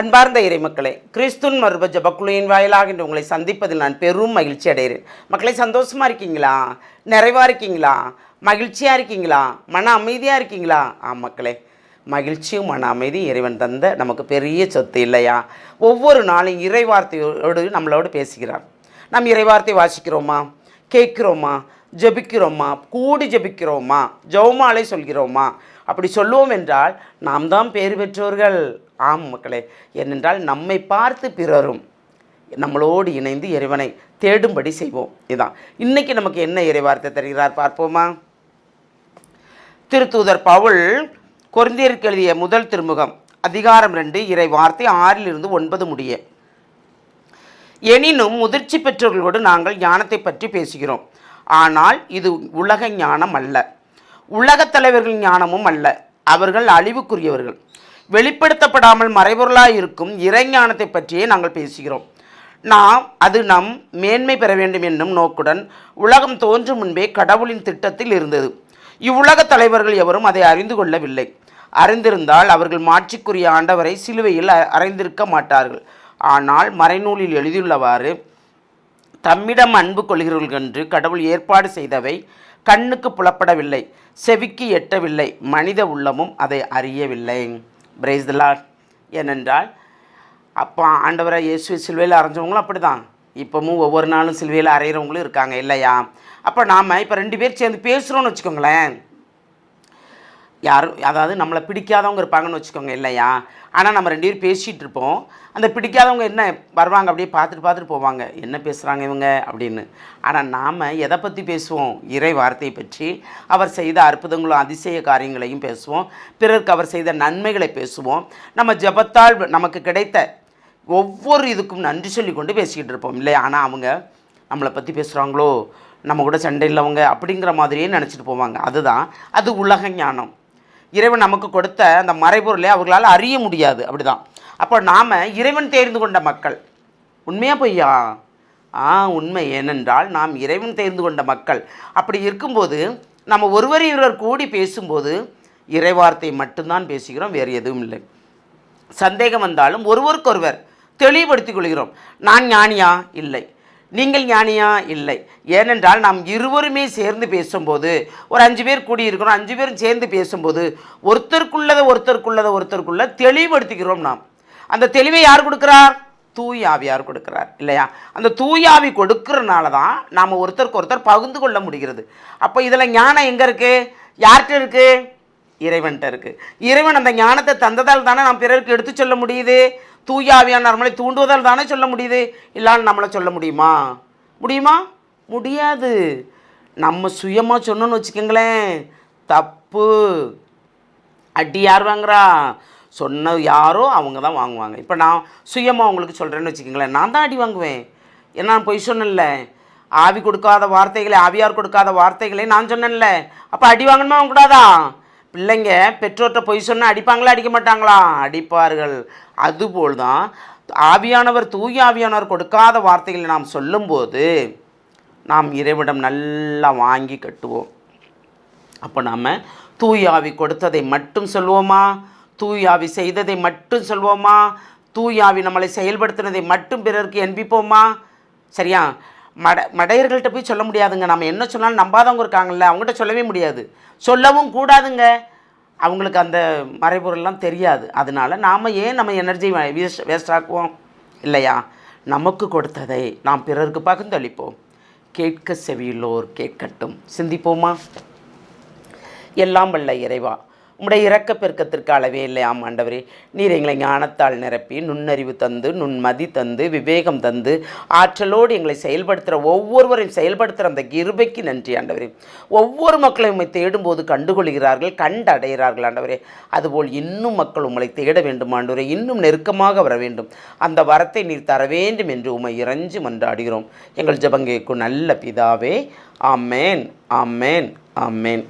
அன்பார்ந்த இறைமக்களே கிறிஸ்துன் மருப ஜபக்குழுவின் வாயிலாக இன்று உங்களை சந்திப்பதில் நான் பெரும் மகிழ்ச்சி அடைகிறேன். மக்களை சந்தோஷமாக இருக்கீங்களா? நிறைவாக இருக்கீங்களா? மகிழ்ச்சியாக இருக்கீங்களா? மன அமைதியாக இருக்கீங்களா? ஆ மக்களே மகிழ்ச்சியும் மன அமைதி இறைவன் தந்த நமக்கு பெரிய சொத்து இல்லையா? ஒவ்வொரு நாளும் இறைவார்த்தையோடு நம்மளோடு பேசுகிறார். நம் இறைவார்த்தை வாசிக்கிறோமா? கேட்குறோமா? ஜெபிக்கிறோமா? கூடி ஜெபிக்கிறோமா? ஜவுமாலை சொல்கிறோமா? அப்படி சொல்லுவோம் என்றால் நாம் தான் பேர் பெற்றோர்கள். ஆம் மக்களே ஏனென்றால் நம்மை பார்த்து பிறரும். நம்மளோடு இணைந்து இறைவனை தேடும்படி செய்வோம். இதுதான் இன்றைக்கி நமக்கு என்ன இறைவார்த்தை தருகிறார் பார்ப்போமா? திருத்தூதர் பவுல் கொரிந்தியருக்கு எழுதிய முதல் திருமுகம் அதிகாரம் ரெண்டு இறை வார்த்தை ஆறிலிருந்து ஒன்பது முடிய. எனினும் முதிர்ச்சி பெற்றவர்களோடு நாங்கள் ஞானத்தை பற்றி பேசுகிறோம். ஆனால் இது உலக ஞானம் அல்ல. உலகத் தலைவர்கள் ஞானமும் அல்ல. அவர்கள் அழிவுக்குரியவர்கள். வெளிப்படுத்தப்படாமல் மறைபொருளாக இருக்கும் இறைஞானத்தை பற்றியே நாங்கள் பேசுகிறோம். நாம் அது நம் மேன்மை பெற வேண்டும் என்னும் நோக்குடன் உலகம் தோன்றும் முன்பே கடவுளின் திட்டத்தில் இருந்தது. இவ்வுலகத் தலைவர்கள் எவரும் அதை அறிந்து கொள்ளவில்லை. அறிந்திருந்தால் அவர்கள் மாட்சிக்குரிய ஆண்டவரை சிலுவையில் அ- அறைந்திருக்க மாட்டார்கள். ஆனால் மறைநூலில் எழுதியுள்ளவாறு தம்மிடம் அன்பு கொள்கிறவர்கள் என்று கடவுள் ஏற்பாடு செய்தவை கண்ணுக்கு புலப்படவில்லை செவிக்கு எட்டவில்லை மனித உள்ளமும் அதை அறியவில்லை. பிரைஸ் த ஏனென்றால் அப்போ ஆண்டவரை இயேசு சிலுவையில் அரைஞ்சவங்களும் அப்படி தான் இப்போவும் ஒவ்வொரு நாளும் சிலுவையில் அரைகிறவங்களும் இருக்காங்க இல்லையா? அப்போ நாம் இப்போ ரெண்டு பேர் சேர்ந்து பேசுகிறோன்னு வச்சுக்கோங்களேன். யாரும் அதாவது நம்மளை பிடிக்காதவங்க இருப்பாங்கன்னு வச்சுக்கோங்க இல்லையா? ஆனால் நம்ம ரெண்டு பேரும் பேசிகிட்டு இருப்போம். அந்த பிடிக்காதவங்க என்ன வருவாங்க? அப்படியே பார்த்துட்டு பார்த்துட்டு போவாங்க. என்ன பேசுகிறாங்க இவங்க? அப்படின்னு. ஆனால் நாம் எதை பற்றி பேசுவோம்? இறை வார்த்தையை பற்றி. அவர் செய்த அற்புதங்களும் அதிசய காரியங்களையும் பேசுவோம். பிறருக்கு அவர் செய்த நன்மைகளை பேசுவோம். நம்ம ஜபத்தால் நமக்கு கிடைத்த ஒவ்வொரு இதுக்கும் நன்றி சொல்லி கொண்டு பேசிக்கிட்டு இருப்போம் இல்லையா? ஆனால் அவங்க நம்மளை பற்றி பேசுகிறாங்களோ நம்ம கூட சண்டை இல்லைவங்க? அப்படிங்கிற மாதிரியே நினச்சிட்டு போவாங்க. அதுதான் அது உலக ஞானம். இறைவன் நமக்கு கொடுத்த அந்த மறைபொருளை அவர்களால் அறிய முடியாது. அப்படிதான். அப்போ நாம் இறைவன் தேர்ந்து கொண்ட மக்கள். உண்மையா பொய்யா? ஆ உண்மை. ஏனென்றால் நாம் இறைவன் தேர்ந்து கொண்ட மக்கள். அப்படி இருக்கும்போது நம்ம ஒருவர் இருவர் கூடி பேசும்போது இறைவார்த்தை மட்டும்தான் பேசுகிறோம் வேறு எதுவும் இல்லை. சந்தேகம் வந்தாலும் ஒருவருக்கொருவர் தெளிவுபடுத்திக் கொள்கிறோம். நான் ஞானியா? இல்லை. நீங்கள் ஞானியா? இல்லை. ஏனென்றால் நாம் இருவருமே சேர்ந்து பேசும்போது ஒரு அஞ்சு பேர் கூடி இருக்கிறோம் அஞ்சு பேரும் சேர்ந்து பேசும்போது ஒருத்தருக்குள்ளதை ஒருத்தருக்குள்ளதை ஒருத்தருக்குள்ள தெளிவுபடுத்திக்கிறோம் நாம். அந்த தெளிவை யார் கொடுக்குறார்? தூய் ஆவியார் கொடுக்கிறார் இல்லையா? அந்த தூயாவி கொடுக்கறனால தான் நாம் ஒருத்தருக்கு ஒருத்தர் பகிர்ந்து கொள்ள முடிகிறது. அப்போ இதில் ஞானம் எங்கே இருக்குது யார்கிட்ட இருக்குது இறைவன்கிட்ட இருக்குது இறைவன் அந்த ஞானத்தை தந்ததால் தானே நாம் பிறருக்கு எடுத்து சொல்ல முடியுது? தூயாவியான நம்மளை தூண்டுவதால் தானே சொல்ல முடியுது? இல்லான்னு நம்மளை சொல்ல முடியுமா? முடியுமா? முடியாது. நம்ம சுயமாக சொன்னோன்னு வச்சுக்கோங்களேன். தப்பு. அடி யார் வாங்குறா? சொன்ன யாரோ அவங்க தான் வாங்குவாங்க. இப்போ நான் சுயமாக உங்களுக்கு சொல்கிறேன்னு வச்சுக்கோங்களேன். நான் தான் அடி வாங்குவேன். ஏன்னா பொய் சொன்னேன்ல. ஆவி கொடுக்காத வார்த்தைகளை ஆவியார் கொடுக்காத வார்த்தைகளை நான் சொன்னேன்ல. அப்போ அடி வாங்கணுமா? கூடாதா பிள்ளைங்க பெற்றோர்கிட்ட பொய் சொன்னால் அடிப்பாங்களா அடிக்க மாட்டாங்களா அடிப்பார்கள். அதுபோல் தான் ஆவியானவர் தூய ஆவியானவர் கொடுக்காத வார்த்தைகளை நாம் சொல்லும்போது நாம் இறைவிடம் நல்லா வாங்கி கட்டுவோம். அப்போ நாம் தூயாவி கொடுத்ததை மட்டும் சொல்வோமா தூயாவி செய்ததை மட்டும் சொல்வோமா தூயாவி நம்மளை செயல்படுத்தினதை மட்டும் பிறருக்கு என்பிப்போமா சரியா? மட மடையர்கள்ட்ட போய் சொல்ல முடியாதுங்க. நம்ம என்ன சொன்னாலும் நம்பாதவங்க இருக்காங்கல்ல அவங்ககிட்ட சொல்லவே முடியாது. சொல்லவும் கூடாதுங்க. அவங்களுக்கு அந்த மறைபொருள்லாம் தெரியாது. அதனால நாம் ஏன் நம்ம எனர்ஜி வேஸ்ட் வேஸ்ட் ஆக்குவோம்? இல்லையா? நமக்கு கொடுத்ததை நாம் பிறருக்கு பகிர்ந்தளிப்போம் கேட்க செவியுள்ளோர் கேட்கட்டும். சிந்திப்போமா? எல்லாம் வல்ல இறைவா. உம்முடைய இறக்க பெருக்கத்திற்கு அளவே இல்லை. ஆம் ஆண்டவரே நீர் எங்களை ஞானத்தால் நிரப்பி நுண்ணறிவு தந்து நுண்மதி தந்து விவேகம் தந்து ஆற்றலோடு எங்களை செயல்படுத்துகிற ஒவ்வொருவரையும் செயல்படுத்துகிற அந்த கிருபைக்கு நன்றி ஆண்டவரே. ஒவ்வொரு மக்களையும் உம்மை தேடும்போது கண்டுகொள்கிறார்கள் கண்டடைகிறார்கள் ஆண்டவரே. அதுபோல் இன்னும் மக்கள் உங்களை தேட வேண்டும் ஆண்டவரே. இன்னும் நெருக்கமாக வர வேண்டும். அந்த வரத்தை நீர் தர வேண்டும் என்று உம்மை இறைஞ்சு மன்றாடுகிறோம். எங்கள் ஜெபங்கேக்கும் நல்ல பிதாவே ஆமேன் ஆமேன் ஆமேன்.